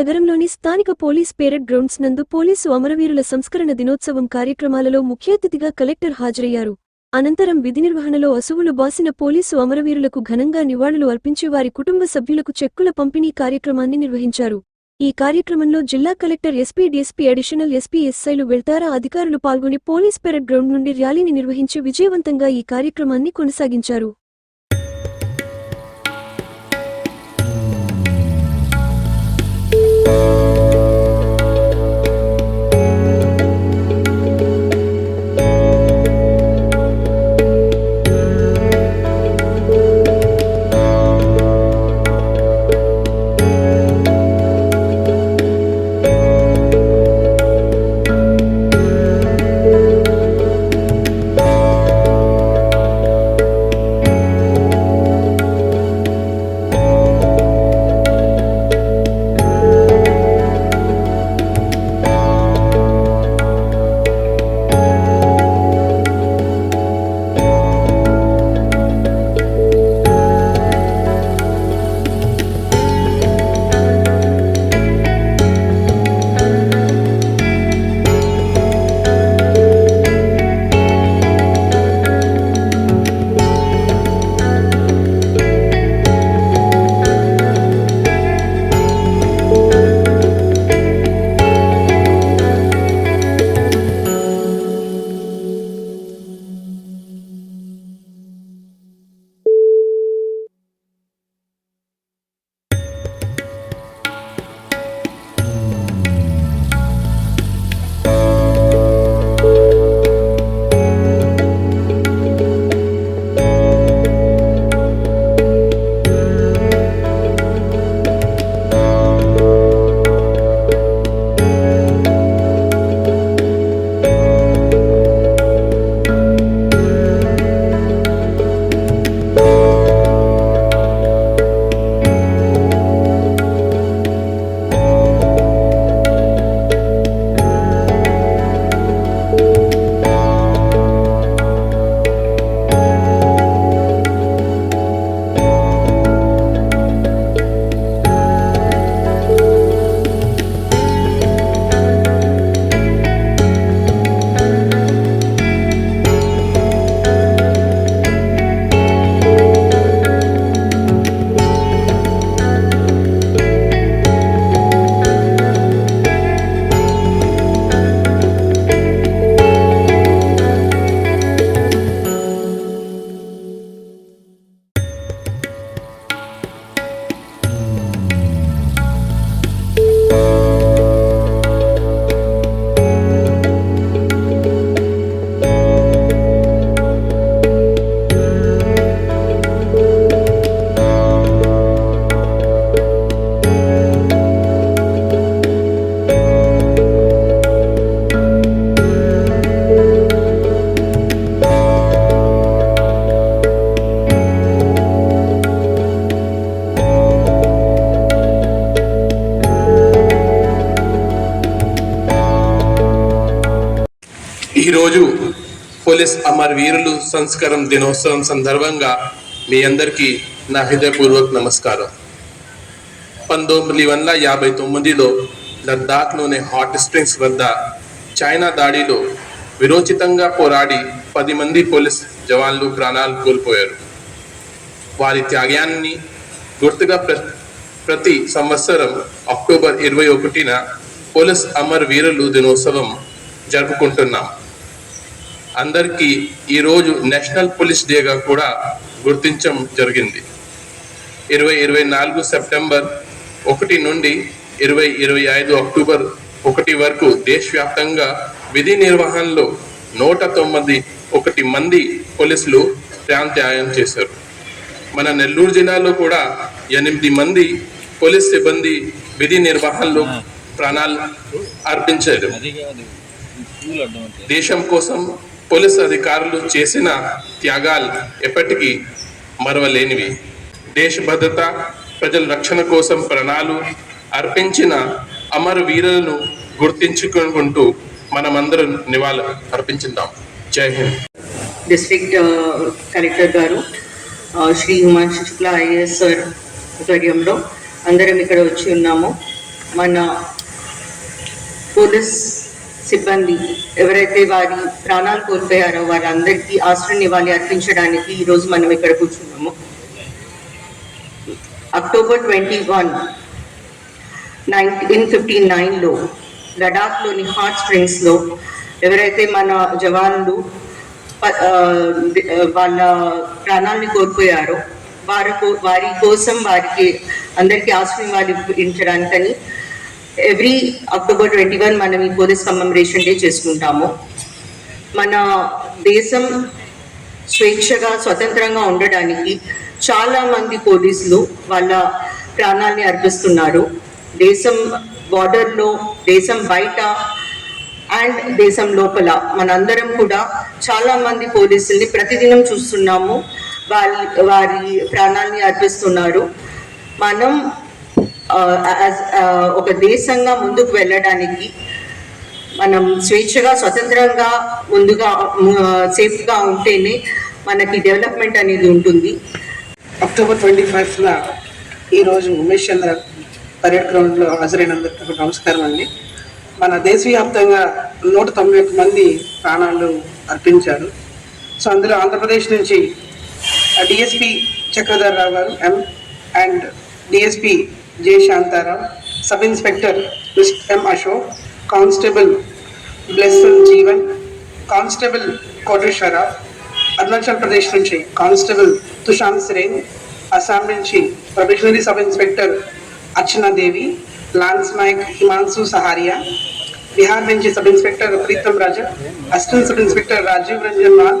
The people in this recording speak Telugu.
నగరంలోని స్థానిక పోలీస్ పేరెడ్ గ్రౌండ్స్ నందు పోలీసు అమరవీరుల సంస్కరణ దినోత్సవం కార్యక్రమాలలో ముఖ్య అతిథిగా కలెక్టర్ హాజరయ్యారు. అనంతరం విధి నిర్వహణలో అసువులు బాసిన పోలీసు అమరవీరులకు ఘనంగా నివాళులు అర్పించి వారి కుటుంబ సభ్యులకు చెక్కుల పంపిణీ కార్యక్రమాన్ని నిర్వహించారు. ఈ కార్యక్రమంలో జిల్లా collector SP DSP additional SP ఎస్ఐలు వెళ్తారా అధికారులు పాల్గొని పోలీస్ పెరడ్ గ్రౌండ్ నుండి ర్యాలీని నిర్వహించి విజయవంతంగా ఈ కార్యక్రమాన్ని కొనసాగించారు. you. ఈరోజు పోలీస్ అమర్ వీరులు సంస్కారం దినోత్సవం సందర్భంగా మీ అందరికీ నా హృదయపూర్వక నమస్కారం. పంతొమ్మిది వందల యాభై తొమ్మిదిలో లద్దాఖ్లోని హాట్ స్ప్రింగ్స్ వద్ద చైనా దాడిలో విరోచితంగా పోరాడి పది మంది పోలీస్ జవాన్లు ప్రాణాలు కోల్పోయారు. వారి త్యాగాన్ని గుర్తుగా ప్ర ప్రతి సంవత్సరం అక్టోబర్ ఇరవై ఒకటిన పోలీస్ అమర్ వీరులు దినోత్సవం జరుపుకుంటున్నాం. అందరికీ ఈరోజు నేషనల్ పోలీస్ డేగా కూడా గుర్తించడం జరిగింది. ఇరవై ఇరవై నాలుగు సెప్టెంబర్ ఒకటి నుండి ఇరవై ఇరవై ఐదు అక్టోబర్ ఒకటి వరకు దేశవ్యాప్తంగా విధి నిర్వహణలో నూట తొమ్మిది ఒకటి మంది పోలీసులు ప్రాంత్యాయం చేశారు. మన నెల్లూరు జిల్లాలో కూడా ఎనిమిది మంది పోలీస్ సిబ్బంది విధి నిర్వహణలో ప్రాణాలు అర్పించారు. దేశం కోసం పోలీస్ అధికారులు చేసిన త్యాగాలు ఎప్పటికీ మరవలేనివి. దేశ భద్రత ప్రజల రక్షణ కోసం ప్రాణాలు అర్పించిన అమర వీరులను గుర్తించుకుంటూ మనమందరం నివాళులు అర్పించుదాం జై హింద్. డిస్ట్రిక్ట్ కలెక్టర్ గారు శ్రీ హిమాంశు శుక్లా ఐఏఎస్ సార్ ఆధ్వర్యంలో అందరం ఇక్కడ వచ్చి ఉన్నాము. మన పోలీస్ సిబ్బంది ఎవరైతే వారి ప్రాణాలు కోల్పోయారో వారందరికీ ఆశ్రయ నివాళి అర్పించడానికి ఈరోజు మనం ఇక్కడ కూర్చున్నాము. October twenty one nineteen fifty నైన్లో లడాఖ్లోని హాట్ స్ప్రింగ్స్లో ఎవరైతే మన జవాన్లు వాళ్ళ ప్రాణాలని కోల్పోయారో వారి వారి కోసం వారికి అందరికీ ఆశ్రయం వాళ్ళు ఇవ్వడానికని ఎవ్రీ అక్టోబర్ ట్వంటీ వన్ మనం ఈ పోలీస్ కమమరేషన్ డే చేసుకుంటాము. మన దేశం స్వేచ్ఛగా స్వతంత్రంగా ఉండడానికి చాలా మంది పోలీసులు వాళ్ళ ప్రాణాల్ని అర్పిస్తున్నారు. దేశం బార్డర్లో దేశం బయట అండ్ దేశం లోపల మనందరం కూడా చాలా మంది పోలీసుల్ని ప్రతిదినం చూస్తున్నాము. వాళ్ళ వారి ప్రాణాల్ని అర్పిస్తున్నారు. మనం ఒక దేశంగా ముందుకు వెళ్ళడానికి మనం స్వేచ్ఛగా స్వతంత్రంగా ముందుగా సేఫ్గా ఉంటేనే మనకి డెవలప్మెంట్ అనేది ఉంటుంది. అక్టోబర్ ట్వంటీ ఫైవ్న ఈరోజు ఉమేష్ చంద్ర పరేడ్ గ్రౌండ్లో హాజరైనందుకు నమస్కారం అండి. మన దేశవ్యాప్తంగా నూట తొంభై ఒక్క మంది ప్రాణాలు అర్పించారు. సో అందులో ఆంధ్రప్రదేశ్ నుంచి డిఎస్పి చక్రధర్ రావు గారు M and DSP J Shantarao sub inspector M Ashok constable Blessal Jeevan constable Koteswararao Arunachal Pradesh నుంచి కానిస్టేబుల్ తుషాంత్ సిరేన్ అస్సాం నుంచి probationary sub inspector Archana Devi lance Naik Himanshu Saharia Bihar నుంచి sub inspector Pritam Raja assistant sub inspector Rajeev Ranjan Lal